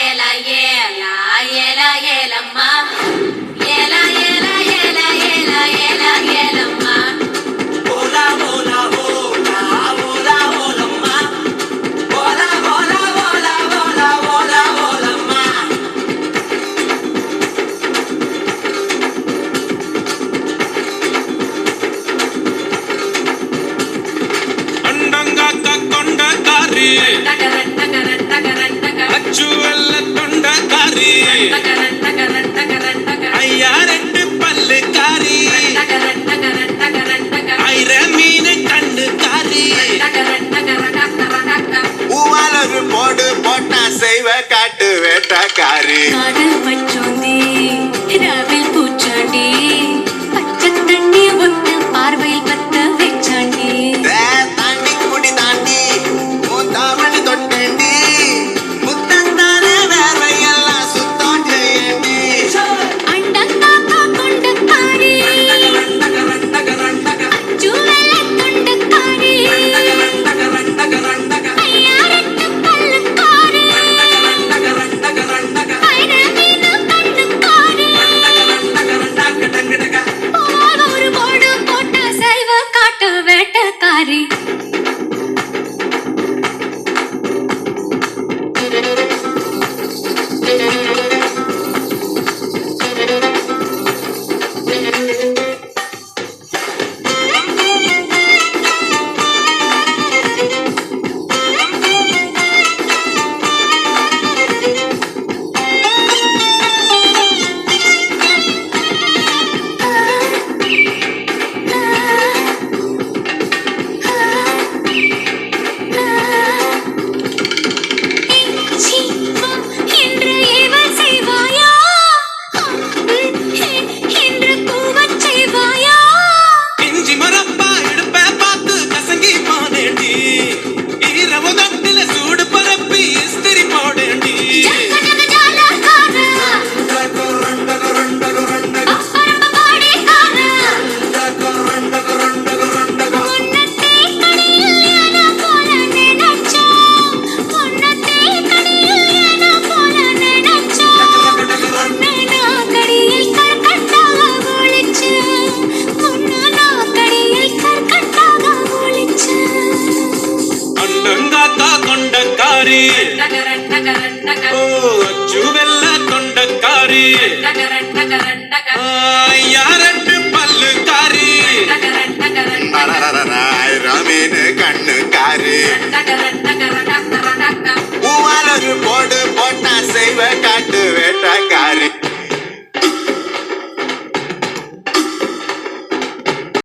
ஏல ஏல ஏல ஏலம்மா. ஏல ஏல ஏல ஏல ஏல ஏலம்மா. ஓலா ஓலா ஓலா ஓலா ஓலம்மா. ஓலா ஓலா ஓலா ஓலா ஓலா ஓலம்மா. அண்டங்காத்த கொண்ட காரி போடு போட்டா செய்வ காட்டு வேட்டக்காரி. い